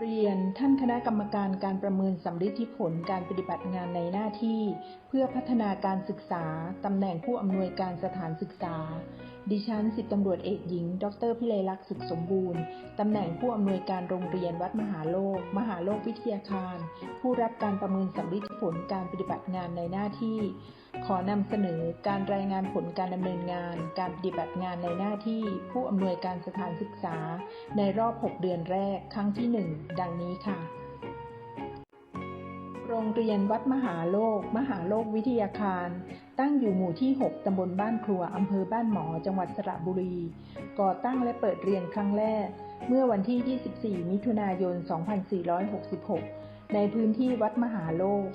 เรียนท่านคณะกรรมการการประเมินสำลิดผลการปฏิบัติงานในหน้าที่ เพื่อพัฒนาการศึกษาตำแหน่งผู้อำนวยการสถานศึกษา ดิฉันสิบตำรวจเอกหญิง ดรพิเลลักษณ์สุขสมบูรณ์ ตำแหน่งผู้อำนวยการโรงเรียนวัดมหาโลก มหาโลกวิทยาคาร ผู้รับการประเมินสำลิดผลการปฏิบัติงานในหน้าที่ ขอนำเสนอการรายงานผลการดำเนินงาน การปฏิบัติงานในหน้าที่ ผู้อำนวยการสถานศึกษา ในรอบ 6 เดือนแรก ครั้งที่ 1 ดังนี้ค่ะโรงเรียนวัดมหาโลก มหาโลกวิทยาคาร ตั้งอยู่หมู่ที่ 6 ตำบลบ้านครัว อำเภอบ้านหมอ จังหวัดสระบุรี ก่อตั้งและเปิดเรียนครั้งแรก เมื่อวันที่ 24 มิถุนายน 2466 ในพื้นที่วัดมหาโลก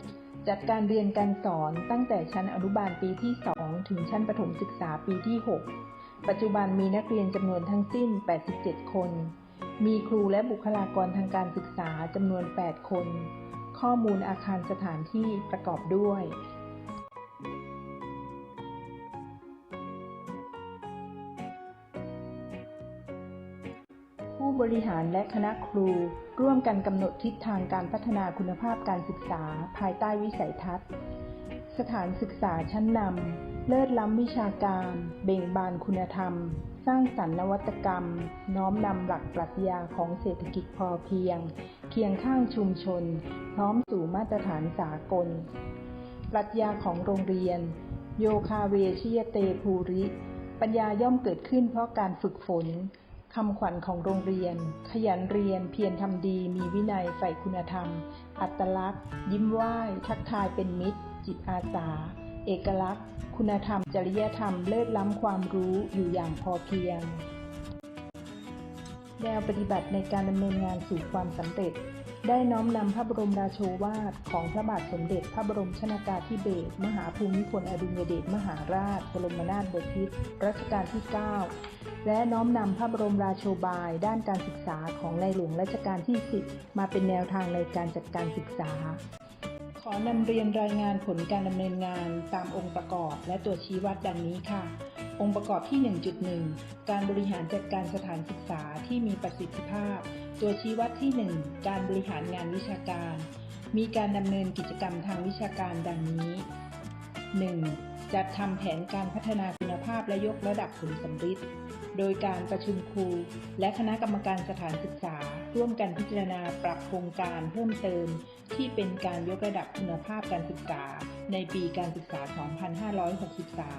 จัดการเรียนการสอนตั้งแต่ชั้นอนุบาลปีที่ 2 ถึงชั้นประถมศึกษาปีที่ 6 ปัจจุบันมีนักเรียนจำนวนทั้งสิ้น 87 คน มีครูและบุคลากรทางการศึกษาจำนวน 8 คน ข้อมูลอาคารสถานที่ประกอบด้วย บริหารและคณะครู ร่วมกันกำหนดทิศทางการพัฒนาคุณภาพการศึกษา ภายใต้วิสัยทัศน์ สถานศึกษาชั้นนำเลิศล้ำวิชาการ เบ่งบานคุณธรรม สร้างสรรค์นวัตกรรม น้อมนำหลักปรัชญาของเศรษฐกิจพอเพียง เคียงข้างชุมชน พร้อมสู่มาตรฐานสากล ปรัชญาของโรงเรียน โยคาเวชิยเตภูริ ปัญญาย่อมเกิดขึ้นเพราะการฝึกฝน คำขวัญของโรงเรียน ขยันเรียนเพียรทำดี มีวินัยใฝ่คุณธรรม อัตลักษณ์ ยิ้มไหว้ ทักทายเป็นมิตร จิตอาสา เอกลักษณ์ คุณธรรม จริยธรรม เลิศล้ำความรู้อยู่อย่างพอเพียง แนวปฏิบัติในการดำเนินงานสู่ความสำเร็จ ได้น้อมนำพระบรมราโชวาทของพระบาทสมเด็จพระบรมชนากาธิเบศรมหาภูมิพลอดุลยเดชมหาราชบรมนาถบพิตรรัชกาลที่ 9 และน้อมนำพระบรมราโชบาย ด้านการศึกษาของในหลวงรัชกาลที่ 10 มาเป็นแนวทางในการจัดการศึกษา ขอนำเรียนรายงานผลการดำเนินงานตามองค์ประกอบและตัวชี้วัดดังนี้ค่ะ องค์ประกอบที่ 1.1 การบริหารจัดการสถานศึกษาที่มีประสิทธิภาพ ตัวชี้วัดที่ 1 การบริหารงานวิชาการ มีการดำเนินกิจกรรมทางวิชาการดังนี้ 1. จัดทำแผนการพัฒนาคุณภาพและยกระดับผลสำฤทธิ์โดยการประชุมครู และคณะกรรมการสถานศึกษา ร่วมกันพิจารณาปรับโครงการเพิ่มเติม ที่เป็นการยกระดับคุณภาพการศึกษา ในปีการศึกษา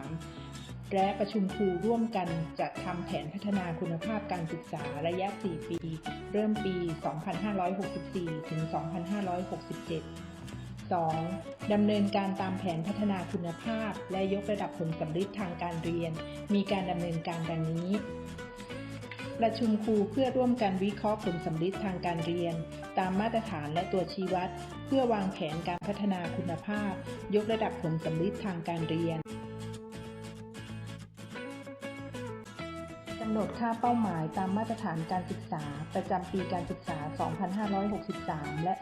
2563 และประชุมครูร่วมกันจัดทำแผนพัฒนาคุณภาพการศึกษาระยะ 4 ปี เริ่มปี 2564 ถึง 2567 2. ดำเนินการตามแผนพัฒนาคุณภาพ และยกระดับผลสำฤทธิ์ทางการเรียน มีการดำเนินการดังนี้ ประชุมครูเพื่อร่วมกันวิเคราะห์ผลสำฤทธิ์ทางการเรียน ตามมาตรฐานและตัวชี้วัด เพื่อวางแผนการพัฒนาคุณภาพ ยกระดับผลสำฤทธิ์ทางการเรียนกำหนดค่าเป้าหมายตามมาตรฐานการศึกษา ประจำปีการศึกษา 2563 และ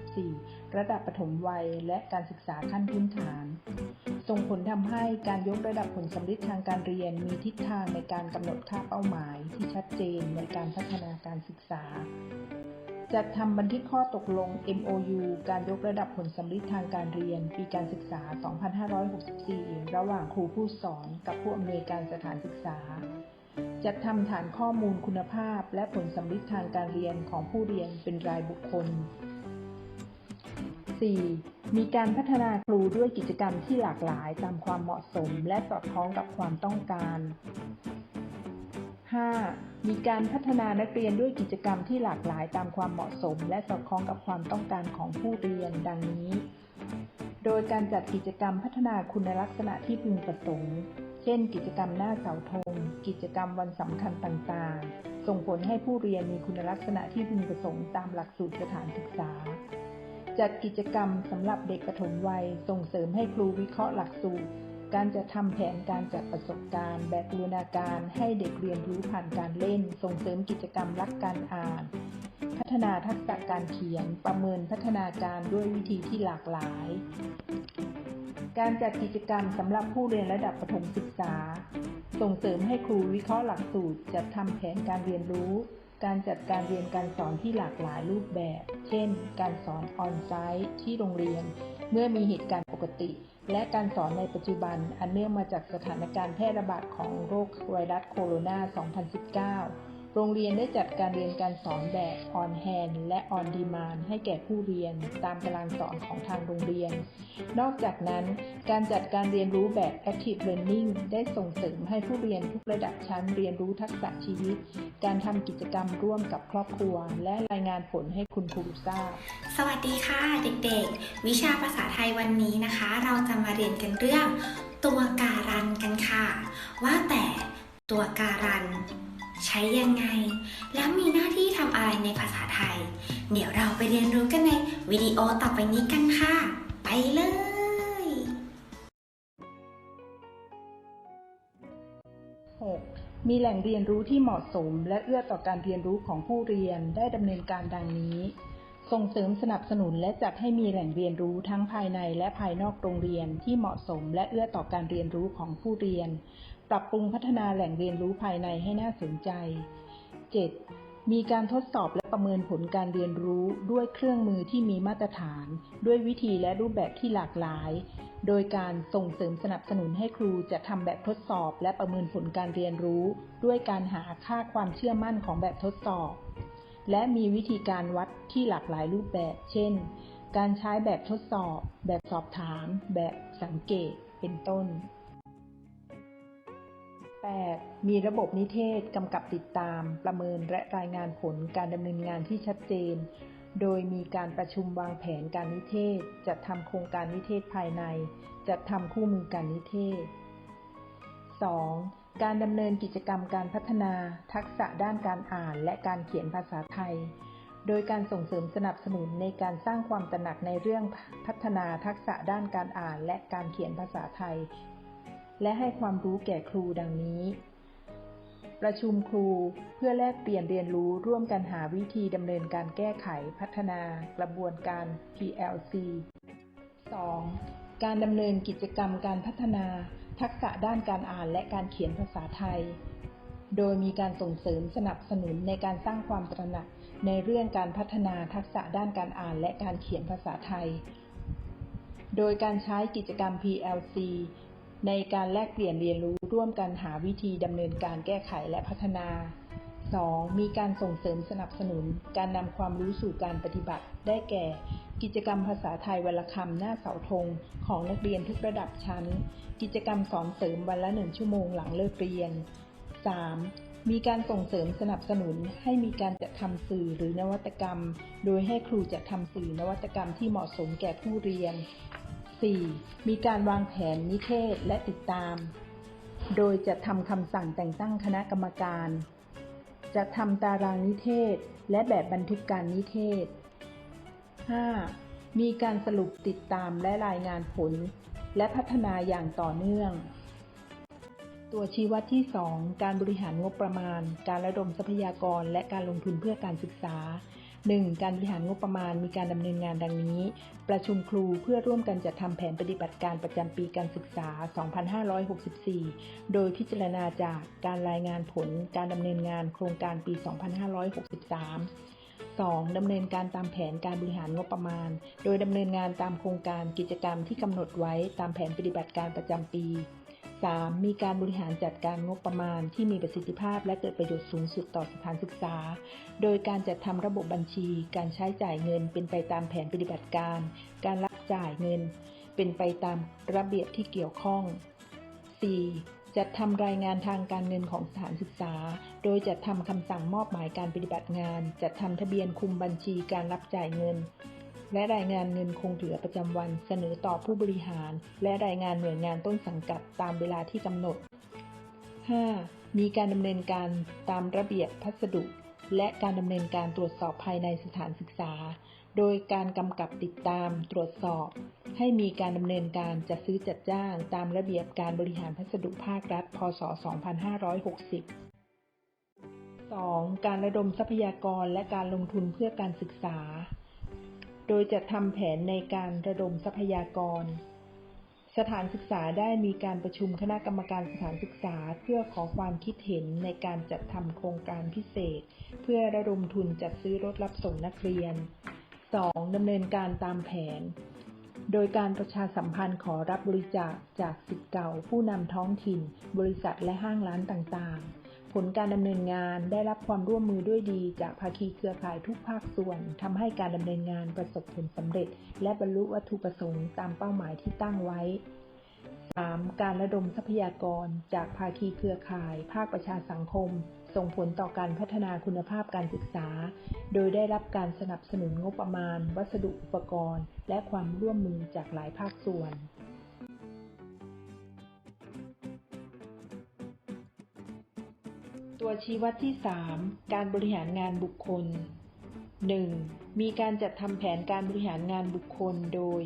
2564 ระดับประถมวัยและการศึกษาขั้นพื้นฐาน ส่งผลทำให้การยกระดับผลสำฤทธิ์ทางการเรียนมีทิศทางในการกำหนดค่าเป้าหมาย ที่ชัดเจนในการพัฒนาการศึกษา จัดทำบันทึกข้อตกลง MOU การยกระดับผลสำฤทธิ์ทางการเรียน ปีการศึกษา 2564 ระหว่างครูผู้สอนกับผู้อำนวยการสถานศึกษาจัดทำฐานข้อมูลคุณภาพและผลสำฤทธิ์ทางการเรียนของผู้เรียนเป็นรายบุคคล 4. มีการพัฒนาครูด้วยกิจกรรมที่หลากหลายตามความเหมาะสมและสอดคล้องกับความต้องการ 5. มีการพัฒนานักเรียนด้วยกิจกรรมที่หลากหลายตามความเหมาะสม และสอดคล้องกับความต้องการของผู้เรียนดังนี้ โดยการจัดกิจกรรมพัฒนาคุณลักษณะที่พึงประสงค์ เช่น กิจกรรมหน้าเสาธง กิจกรรมวันสำคัญต่างๆ ส่งผลให้ผู้เรียนมีคุณลักษณะที่พึงประสงค์ตามหลักสูตรสถานศึกษา จัดกิจกรรมสำหรับเด็กปฐมวัย ส่งเสริมให้ครูวิเคราะห์หลักสูตร การจะทำแผนการจัดประสบการณ์ แบบบูรณาการให้เด็กเรียนรู้ผ่านการเล่น ส่งเสริมกิจกรรมรักการอ่าน พัฒนาทักษะการเขียน ประเมินพัฒนาการด้วยวิธีที่หลากหลาย การจัดกิจกรรมสำหรับผู้เรียนระดับประถมศึกษา ส่งเสริมให้ครูวิเคราะห์หลักสูตรจัดทำแผนการเรียนรู้ การจัดการเรียนการสอนที่หลากหลายรูปแบบ เช่น การสอนออนไซต์ที่โรงเรียน เมื่อมีเหตุการณ์ปกติ และการสอนในปัจจุบันอันเนื่องมาจากสถานการณ์แพร่ระบาดของโรคไวรัสโคโรนา 2019 โรงเรียนได้จัดการเรียนการสอนแบบออนแฮนและออนดีมานให้แก่ผู้เรียนตามตารางสอนของทางโรงเรียน นอกจากนั้น การจัดการเรียนรู้แบบ Active Learning ได้ส่งเสริมให้ผู้เรียนทุกระดับชั้นเรียนรู้ทักษะชีวิต การทำกิจกรรมร่วมกับครอบครัว และรายงานผลให้คุณครูทราบ สวัสดีค่ะเด็กๆ วิชาภาษาไทยวันนี้นะคะ เราจะมาเรียนกันเรื่อง ตัวการันกันค่ะ ว่าแต่ตัวการัน ใช้ยังไง และมีหน้าที่ทำอะไรในภาษาไทย เดี๋ยวเราไปเรียนรู้กันในวิดีโอต่อไปนี้กันค่ะ ไปเลย 6. มีแหล่งเรียนรู้ที่เหมาะสม และเอื้อต่อการเรียนรู้ของผู้เรียนได้ดำเนินการดังนี้ ส่งเสริมสนับสนุนและจัดให้มีแหล่งเรียนรู้ทั้งภายในและภายนอกโรงเรียนที่เหมาะสมและเอื้อต่อการเรียนรู้ของผู้เรียน ปรับปรุงพัฒนาแหล่งเรียนรู้ภายในให้น่าสนใจ 7. มีการทดสอบและประเมินผลการเรียนรู้ด้วยเครื่องมือที่มีมาตรฐาน ด้วยวิธีและรูปแบบที่หลากหลาย โดยการส่งเสริมสนับสนุนให้ครูจะทำแบบทดสอบและประเมินผลการเรียนรู้ ด้วยการหาค่าความเชื่อมั่นของแบบทดสอบ และมีวิธีการวัดที่หลากหลายรูปแบบ เช่น การใช้แบบทดสอบ แบบสอบถาม แบบสังเกต เป็นต้น 8. มีระบบนิเทศกำกับติดตาม ประเมินและรายงานผลการดำเนินงานที่ชัดเจน โดยมีการประชุมวางแผนการนิเทศ จัดทำโครงการนิเทศภายใน จัดทำคู่มือการนิเทศ 2. การดำเนินกิจกรรมการพัฒนาทักษะด้านการอ่านและการเขียนภาษาไทย โดยการส่งเสริมสนับสนุนในการสร้างความตระหนักในเรื่องพัฒนาทักษะด้านการอ่านและการเขียนภาษาไทย และให้ความรู้แก่ครูดังนี้ ประชุมครูเพื่อแลกเปลี่ยนเรียนรู้ร่วมกันหาวิธีดำเนินการแก้ไขพัฒนากระบวนการ PLC 2. การดำเนินกิจกรรมการพัฒนา ทักษะด้านการอ่านและการเขียนภาษาไทย โดยมีการส่งเสริมสนับสนุนในการสร้างความตระหนักในเรื่องการพัฒนาทักษะด้านการอ่านและการเขียนภาษาไทย โดยการใช้กิจกรรม PLC ในการแลกเปลี่ยนเรียนรู้ร่วมกันหาวิธีดำเนินการแก้ไขและพัฒนา 2. มีการส่งเสริมสนับสนุนการนำความรู้สู่การปฏิบัติ ได้แก่ กิจกรรมภาษาไทยวันละคำหน้าเสาธงของนักเรียนทุกระดับชั้น กิจกรรมสอนเสริมวันละหนึ่งชั่วโมงหลังเลิกเรียน 3. มีการส่งเสริมสนับสนุนให้มีการจัดทำสื่อหรือนวัตกรรม โดยให้ครูจัดทำสื่อนวัตกรรมที่เหมาะสมแก่ผู้เรียน 4. มีการวางแผนนิเทศและติดตาม โดยจะทำคำสั่งแต่งตั้งคณะกรรมการจะทำตารางนิเทศ และแบบบันทึกการนิเทศ 5. มีการสรุปติดตามและรายงานผล และพัฒนาอย่างต่อเนื่อง ตัวชี้วัดที่ 2 การบริหารงบประมาณ การระดมทรัพยากร และการลงทุนเพื่อการศึกษา 1. การบริหารงบประมาณมีการดำเนินงานดังนี้ ประชุมครูเพื่อร่วมกันจัดทำแผนปฏิบัติการประจำปีการศึกษา 2564 โดยพิจารณาจากการรายงานผลการดำเนินงานโครงการปี 2563 2. ดำเนินการตามแผนการบริหารงบประมาณ โดยดำเนินงานตามโครงการกิจกรรมที่กำหนดไว้ตามแผนปฏิบัติการประจำปี 3. มีการบริหารจัดการงบประมาณที่มีประสิทธิภาพและเกิดประโยชน์สูงสุดต่อสถานศึกษา โดยการจัดทำระบบบัญชี การใช้จ่ายเงินเป็นไปตามแผนปฏิบัติการ การรับจ่ายเงิน เป็นไปตามระเบียบที่เกี่ยวข้อง 4. จัดทำรายงานทางการเงินของสถานศึกษา โดยจัดทำคำสั่งมอบหมายการปฏิบัติงาน จัดทำทะเบียนคุมบัญชีการรับจ่ายเงิน และรายงานเงินคงเหลือประจำวัน เสนอต่อผู้บริหาร และรายงานหน่วยงานต้นสังกัดตามเวลาที่กำหนด 5. มีการดำเนินการตามระเบียบพัสดุ และการดำเนินการตรวจสอบภายในสถานศึกษา โดยการกำกับติดตามตรวจสอบ ให้มีการดำเนินการจัดซื้อจัดจ้างตามระเบียบการบริหารพัสดุภาครัฐ พศ 2560 2. การระดมทรัพยากรและการลงทุนเพื่อการศึกษา โดยจะทำแผนในการระดมทรัพยากร สถานศึกษาได้มีการประชุมคณะกรรมการสถานศึกษาเพื่อขอความคิดเห็นในการจัดทำโครงการพิเศษ เพื่อระดมทุนจัดซื้อรถรับส่งนักเรียน 2. ดำเนินการตามแผน โดยการประชาสัมพันธ์ขอรับบริจาคจากสิทธิ์เก่า ผู้นำท้องถิ่น บริษัทและห้างร้านต่างๆ ผลการดำเนินงานได้รับความร่วมมือด้วยดีจากภาคีเครือข่ายทุกภาคส่วนทำให้การดำเนินงานประสบผลสำเร็จ และบรรลุวัตถุประสงค์ตามเป้าหมายที่ตั้งไว้ 3. การระดมทรัพยากรจากภาคีเครือข่าย ภาคประชาสังคม ส่งผลต่อการพัฒนาคุณภาพการศึกษา โดยได้รับการสนับสนุนงบประมาณ วัสดุอุปกรณ์ และความร่วมมือจากหลายภาคส่วนตัวชี้วัดที่ 3 การบริหารงานบุคคล 1. มีการจัดทำแผนการบริหารงานบุคคลโดย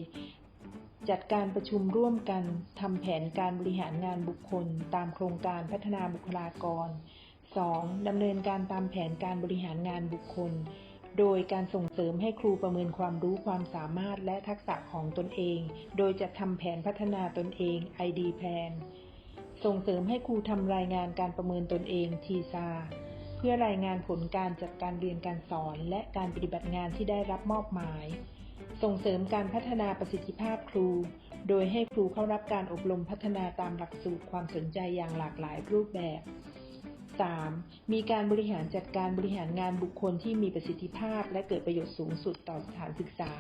จัดการประชุมร่วมกันทำแผนการบริหารงานบุคคล ตามโครงการพัฒนาบุคลากร 2. ดำเนินการตามแผนการบริหารงานบุคคล โดยการส่งเสริมให้ครูประเมินความรู้ความสามารถและทักษะของตนเอง โดยจะทำแผนพัฒนาตนเอง ID Plan ส่งเสริมให้ครูทำรายงานการประเมินตนเองทีซาเพื่อรายงานผลการจัดการเรียนการสอน และการปฏิบัติงานที่ได้รับมอบหมาย ส่งเสริมการพัฒนาประสิทธิภาพครู โดยให้ครูเข้ารับการอบรมพัฒนาตามหลักสูตรความสนใจอย่างหลากหลายรูปแบบ 3. มีการบริหารจัดการบริหารงานบุคคลที่มีประสิทธิภาพ และเกิดประโยชน์สูงสุดต่อสถานศึกษา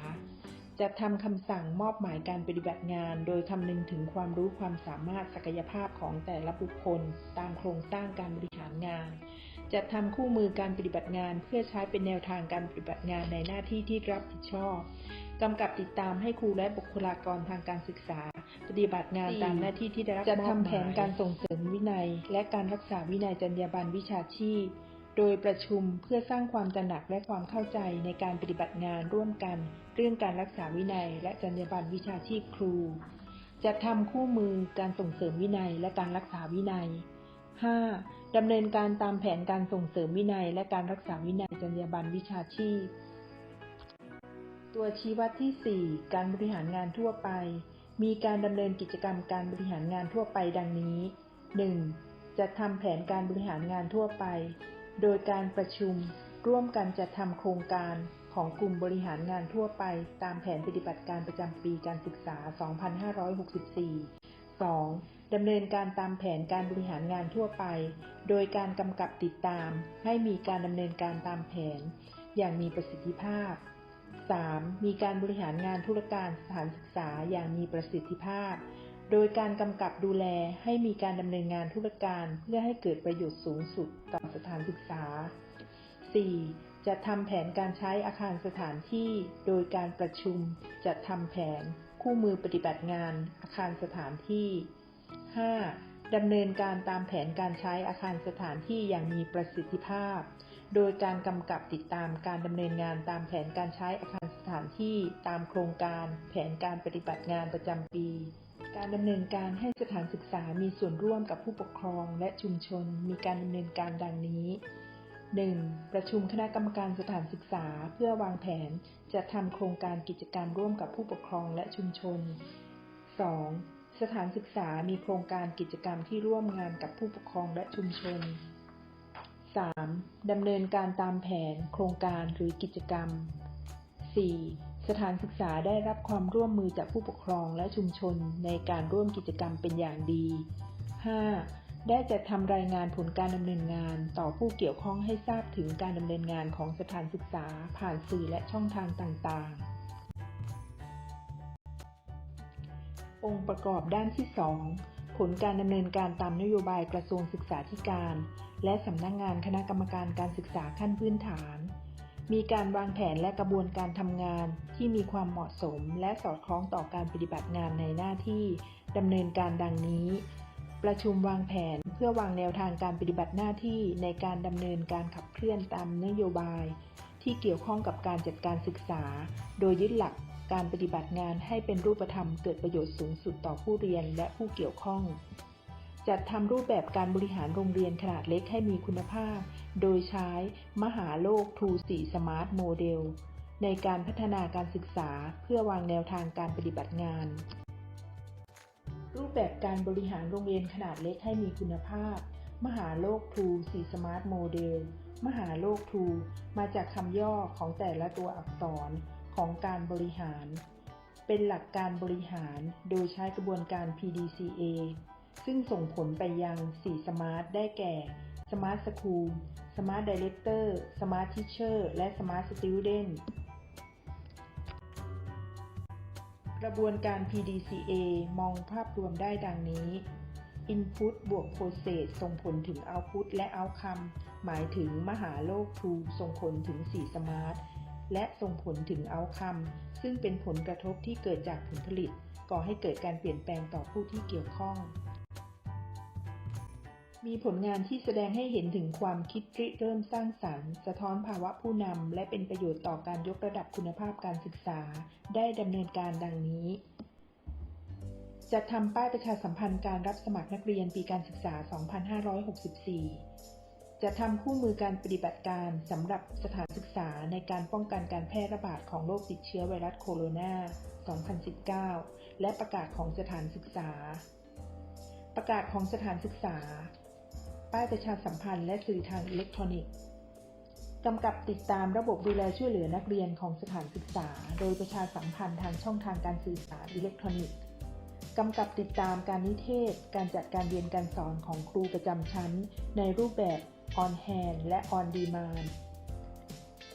จัดทำคำสั่งมอบหมายการปฏิบัติงาน โดยคำนึงถึงความรู้ความสามารถศักยภาพของแต่ละบุคคล ตามโครงสร้างการบริหารงาน จัดทำคู่มือการปฏิบัติงาน เพื่อใช้เป็นแนวทางการปฏิบัติงานในหน้าที่ที่รับผิดชอบกำกับติดตามให้ครูและบุคลากรทางการศึกษา ปฏิบัติงานตามหน้าที่ที่ได้รับจัดทำแผนการส่งเสริม วินัย และการรักษาวินัยจรรยาบรรณวิชาชีพ โดยประชุมเพื่อสร้างความตระหนักและความเข้าใจในการปฏิบัติงานร่วมกัน เรื่องการรักษาวินัย และจรรยาบรรณวิชาชีพครู จัดทำคู่มือการส่งเสริมวินัยและการรักษาวินัย 5. ดำเนินการตามแผนการส่งเสริมวินัย และการรักษาวินัยจรรยาบรรณวิชาชีพ ตัวชี้วัดที่ 4 การบริหารงานทั่วไป มีการดำเนินกิจกรรมการบริหารงานทั่วไปดังนี้ 1. จัดทำแผนการบริหารงานทั่วไป โดยการประชุม ร่วมกันจัดทำโครงการของกลุ่มบริหารงานทั่วไป ตามแผนปฏิบัติการประจำปีการศึกษา 2564 2. ดำเนินการตามแผนการบริหารงานทั่วไป โดยการกำกับติดตาม ให้มีการดำเนินการตามแผน อย่างมีประสิทธิภาพ 3. มีการบริหารงานธุรการสถานศึกษาอย่างมีประสิทธิภาพ โดยการกำกับดูแลให้มีการดำเนินงานธุรการเพื่อให้เกิดประโยชน์สูงสุดต่อสถานศึกษา 4. จัดทำแผนการใช้อาคารสถานที่ โดยการประชุม จัดทำแผน คู่มือปฏิบัติงาน อาคารสถานที่ 5. ดำเนินการตามแผนการใช้อาคารสถานที่อย่างมีประสิทธิภาพ โดยการกำกับติดตามการดำเนินงานตามแผนการใช้อาคารสถานที่ ตามโครงการ แผนการปฏิบัติงานประจำปี การดำเนินการให้สถานศึกษามีส่วนร่วมกับผู้ปกครองและชุมชนมีการดำเนินการดังนี้ 1. ประชุมคณะกรรมการสถานศึกษาเพื่อวางแผนจะทำโครงการกิจกรรมร่วมกับผู้ปกครองและชุมชน 2. สถานศึกษามีโครงการกิจกรรมที่ร่วมงานกับผู้ปกครองและชุมชน 3. ดำเนินการตามแผน โครงการหรือกิจกรรม 4. สถานศึกษาได้รับความร่วมมือจากผู้ปกครองและชุมชนในการร่วมกิจกรรมเป็นอย่างดี 5. ได้จัดทำรายงานผลการดำเนินงานต่อผู้เกี่ยวข้องให้ทราบถึงการดำเนินงานของสถานศึกษาผ่านสื่อและช่องทางต่างๆ องค์ประกอบด้านที่ 2 ผลการดำเนินการตามนโยบายกระทรวงศึกษาธิการ และสำนักงงานคณะกรรมการการศึกษาขั้นพื้นฐาน มีการวางแผนและกระบวนการทำงานที่มีความเหมาะสม และสอดคล้องต่อการปฏิบัติงานในหน้าที่ดำเนินการดังนี้ ประชุมวางแผนเพื่อวางแนวทางการปฏิบัติหน้าที่ในการดำเนินการขับเคลื่อนตามนโยบาย ที่เกี่ยวข้องกับการจัดการศึกษา โดยยึดหลักการปฏิบัติงานให้เป็นรูปธรรมเกิดประโยชน์สูงสุดต่อผู้เรียนและผู้เกี่ยวข้อง จัดทำรูปแบบการบริหารโรงเรียนขนาดเล็กให้มีคุณภาพ โดยใช้มหาโลก2 4 Smart Model ในการพัฒนาการศึกษาเพื่อวางแนวทางการปฏิบัติงาน รูปแบบการบริหารโรงเรียนขนาดเล็กให้มีคุณภาพ มหาโลกทูสีสมาร์ทโมเดลมหาโลกทูมาจากคำย่อของแต่ละตัวอักษรของการบริหาร เป็นหลักการบริหารโดยใช้กระบวนการ PDCA ซึ่งส่งผลไปยัง4 Smart ได้แก่ Smart School Smart Director Smart Teacher และ Smart Student กระบวนการ PDCA มองภาพรวมได้ดังนี้ Input บวก Process ส่งผลถึง Output และ Outcome หมายถึงมหาโลก Tool ส่งผลถึง 4 Smart และส่งผลถึง Outcome ซึ่งเป็นผลกระทบที่เกิดจากผลผลิต ก่อให้เกิดการเปลี่ยนแปลงต่อผู้ที่เกี่ยวข้อง มีผลงานที่แสดงให้เห็นถึงความคิดริเริ่มสร้างสรรค์ สะท้อนภาวะผู้นำ และเป็นประโยชน์ต่อการยกระดับคุณภาพการศึกษา ได้ดำเนินการดังนี้จัดทำป้ายประชาสัมพันธ์การรับสมัครนักเรียนปีการศึกษา 2564 จะทำคู่มือการปฏิบัติการสำหรับสถานศึกษาในการป้องกันการแพร่ระบาดของโรคติดเชื้อไวรัสโคโรนา 2019 และประกาศของสถานศึกษา ประกาศของสถานศึกษา ป้ายประชาสัมพันธ์และสื่อทางอิเล็กทรอนิกส์กำกับติดตามระบบดูแลช่วยเหลือนักเรียนของสถานศึกษา โดยประชาสัมพันธ์ทางช่องทางการสื่อสารอิเล็กทรอนิกส์กำกับติดตามการนิเทศ การจัดการเรียนการสอนของครูประจำชั้น ในรูปแบบ on hand และ on demand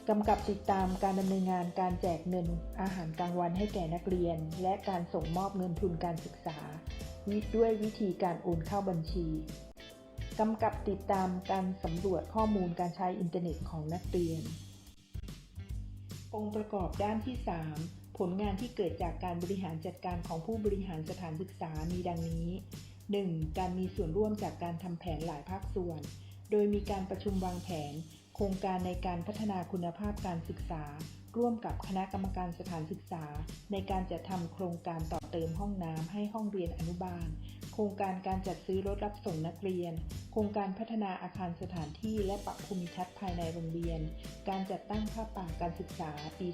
กำกับติดตามการดำเนินงานการแจกเงินอาหารกลางวันให้แก่นักเรียน และการส่งมอบเงินทุนการศึกษาด้วยวิธีการโอนเข้าบัญชี กำกับติดตามการสำรวจข้อมูลการใช้อินเทอร์เน็ตของนักเรียน องค์ประกอบด้านที่ 3 ผลงานที่เกิดจากการบริหารจัดการของผู้บริหารสถานศึกษามีดังนี้ 1. การมีส่วนร่วมจากการทำแผนหลายภาคส่วน โดยมีการประชุมวางแผน โครงการในการพัฒนาคุณภาพการศึกษา ร่วมกับคณะกรรมการสถานศึกษา ในการจัดทำโครงการต่อเติมห้องน้ำให้ห้องเรียนอนุบาล โครงการการจัดซื้อรถรับส่งนักเรียน โครงการพัฒนาอาคารสถานที่และปรับภูมิทัศน์ภายในโรงเรียน การจัดตั้งภาพป่าการศึกษาปี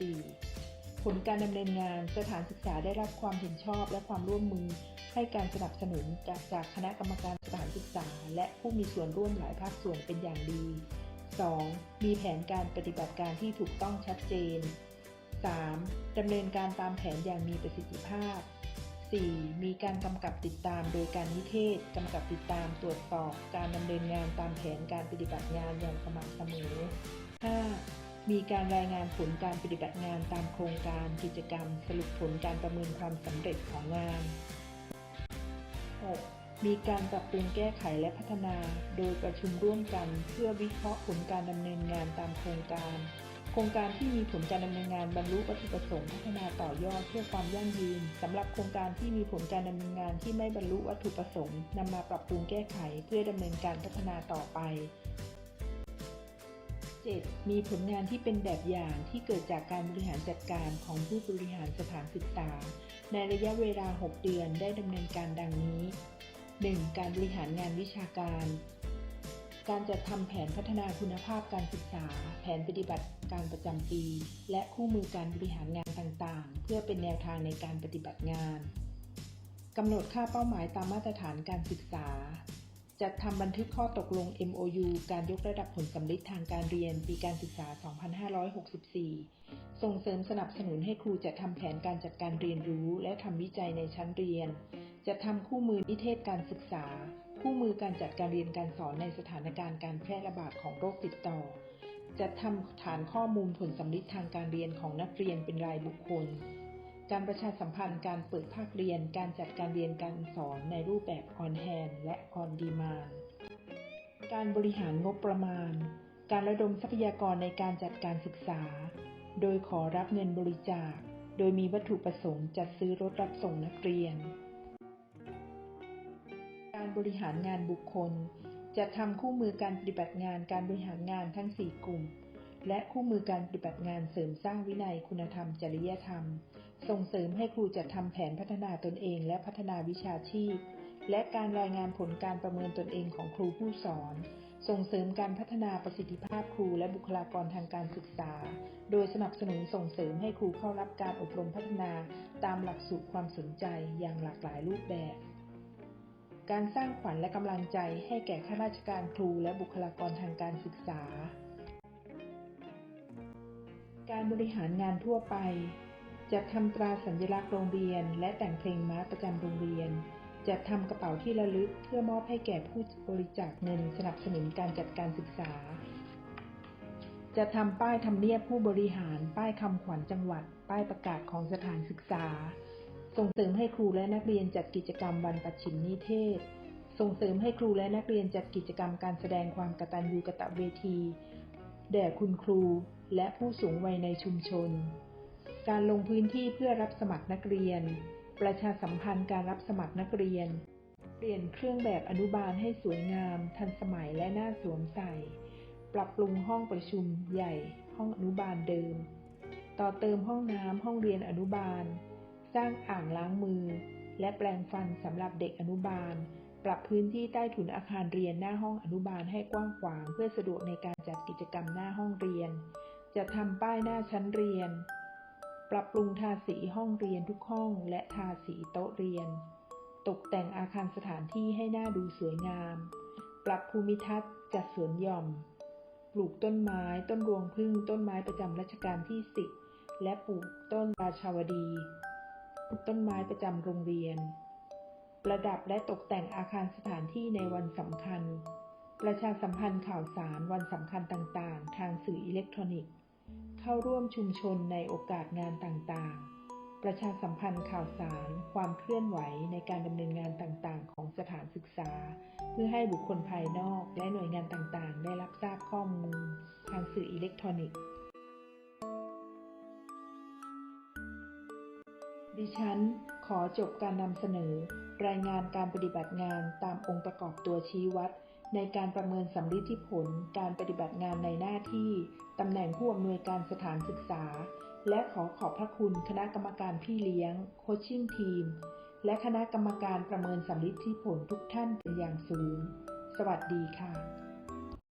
2564 ผลการดำเนินงานสถานศึกษาได้รับความเห็นชอบและความร่วมมือ ให้การสนับสนุนจากจากคณะกรรมการสถานศึกษา และผู้มีส่วนร่วมหลายภาคส่วนเป็นอย่างดี 2. มีแผนการปฏิบัติการที่ถูกต้องชัดเจน 3. ดำเนินการตามแผนอย่างมีประสิทธิภาพ 4. มีการกำกับติดตามโดยการนิเทศกำกับติดตามตรวจสอบการดำเนินงานตามแผนการปฏิบัติงานอย่างสม่ำเสมอ 5. มีการรายงานผลการปฏิบัติงานตามโครงการกิจกรรม สรุปผลการประเมินความสำเร็จของงาน 6. มีการปรับปรุงแก้ไขและพัฒนา โดยประชุมร่วมกัน เพื่อวิเคราะห์ผลการดำเนินงานตามโครงการ โครงการที่มีผลการดำเนินงานบรรลุวัตถุประสงค์พัฒนาต่อยอดเพื่อความยั่งยืนสำหรับโครงการที่มีผลการดำเนินงานที่ไม่บรรลุวัตถุประสงค์นำมาปรับปรุงแก้ไขเพื่อดำเนินการพัฒนาต่อไป 7. มีผลงานที่เป็นแบบอย่างที่เกิดจากการบริหารจัดการของผู้บริหารสถานศึกษา ในระยะเวลา 6 เดือนได้ดำเนินการดังนี้ 1. การบริหารงานวิชาการ การจัดทำแผนพัฒนาคุณภาพการศึกษา แผนปฏิบัติการประจำปี และคู่มือการบริหารงานต่างๆ เพื่อเป็นแนวทางในการปฏิบัติงานกำหนดค่าเป้าหมายตามมาตรฐานการศึกษา จัดทำบันทึกข้อตกลง MOU การยกระดับผลสำลิดทางการเรียนปีการศึกษา 2564 ส่งเสริมสนับสนุนให้ครูจัดทำแผนการจัดการเรียนรู้ และทำวิจัยในชั้นเรียน จัดทำคู่มือนิเทศการศึกษา คู่มือการจัดการเรียนการสอนในสถานการณ์การแพร่ระบาดของโรคติดต่อ จัดทำฐานข้อมูลผลสำลิดทางการเรียนของนักเรียนเป็นรายบุคคล การประชาสัมพันธ์การเปิดภาคเรียน การจัดการเรียนการสอนในรูปแบบ on hand และ on demand การบริหารงบประมาณ การระดมทรัพยากรในการจัดการศึกษา โดยขอรับเงินบริจาค โดยมีวัตถุประสงค์จัดซื้อรถรับส่งนักเรียน การบริหารงานบุคคล จะทำคู่มือการปฏิบัติงานการบริหารงานทั้ง 4 กลุ่ม และคู่มือการปฏิบัติงานเสริมสร้างวินัยคุณธรรม จริยธรรม ส่งเสริมให้ครูจัดทำแผนพัฒนาตนเอง และพัฒนาวิชาชีพ และการรายงานผลการประเมินตนเองของครูผู้สอน ส่งเสริมการพัฒนาประสิทธิภาพครูและบุคลากรทางการศึกษา โดยสนับสนุนส่งเสริมให้ครูเข้ารับการอบรมพัฒนา ตามหลักสูตรความสนใจอย่างหลากหลายรูปแบบ การสร้างขวัญและกำลังใจให้แก่ข้าราชการครูและบุคลากรทางการศึกษา การบริหารงานทั่วไป จัดทำตราสัญลักษณ์โรงเรียน และแต่งเพลงม้าประจำโรงเรียน จัดทำกระเป๋าที่ระลึกเพื่อมอบให้แก่ผู้บริจาคเงินสนับสนุนการจัดการศึกษา จะทำป้ายทำเนียบผู้บริหาร ป้ายคำขวัญจังหวัด ป้ายประกาศของสถานศึกษา ส่งเสริมให้ครูและนักเรียนจัดกิจกรรมวันปัจฉิมนิเทศ ส่งเสริมให้ครูและนักเรียนจัดกิจกรรมการแสดงความกตัญญูกตเวที แด่คุณครู และผู้สูงวัยในชุมชน การลงพื้นที่เพื่อรับสมัครนักเรียน ประชาสัมพันธ์การรับสมัครนักเรียน เปลี่ยนเครื่องแบบอนุบาลให้สวยงาม ทันสมัยและน่าสวมใส่ ปรับปรุงห้องประชุมใหญ่ ห้องอนุบาลเดิม ต่อเติมห้องน้ำห้องเรียนอนุบาล สร้างอ่างล้างมือ และแปลงฟันสำหรับเด็กอนุบาล ปรับพื้นที่ใต้ถุนอาคารเรียนหน้าห้องอนุบาลให้กว้างขวาง เพื่อสะดวกในการจัดกิจกรรมหน้าห้องเรียน จะทำป้ายหน้าชั้นเรียน ปรับปรุงทาสีห้องเรียนทุกห้องและทาสีโต๊ะเรียน ตกแต่งอาคารสถานที่ให้หน่าดูสวยงาม ปรับภูมิทัศน์จัดสวนหย่อม ปลูกต้นไม้ ต้นรวงพึ่ง ต้นไม้ประจำรัชกาลที่สิและปลูกต้นราชาวดี ต้นไม้ประจำโรงเรียน ประดับและตกแต่งอาคารสถานที่ในวันสำคัญ ประชาสัมพันธ์ข่าวสารวันสำคัญต่างๆ ทางสื่ออิเล็กทรอนิกส์ เข้าร่วมชุมชนในโอกาสงานต่างๆ ประชาสัมพันธ์ข่าวสาร ความเคลื่อนไหวในการดำเนินงานต่างๆ ของสถานศึกษา เพื่อให้บุคคลภายนอกและหน่วยงานต่างๆ ได้รับทราบข้อมูล ทางสื่ออิเล็กทรอนิกส์ ดิฉันขอจบการนำเสนอ รายงานการปฏิบัติงานตามองค์ประกอบตัวชี้วัด ในการประเมินสำลิดที่ผลการปฏิบัติงานในหน้าที่ตำแหน่งผู้อำนวยการสถานศึกษา และขอขอบพระคุณคณะกรรมการพี่เลี้ยง โคชชิ่งทีม และคณะกรรมการประเมินสำลิดที่ผลทุกท่านเป็นอย่างสูง สวัสดีค่ะ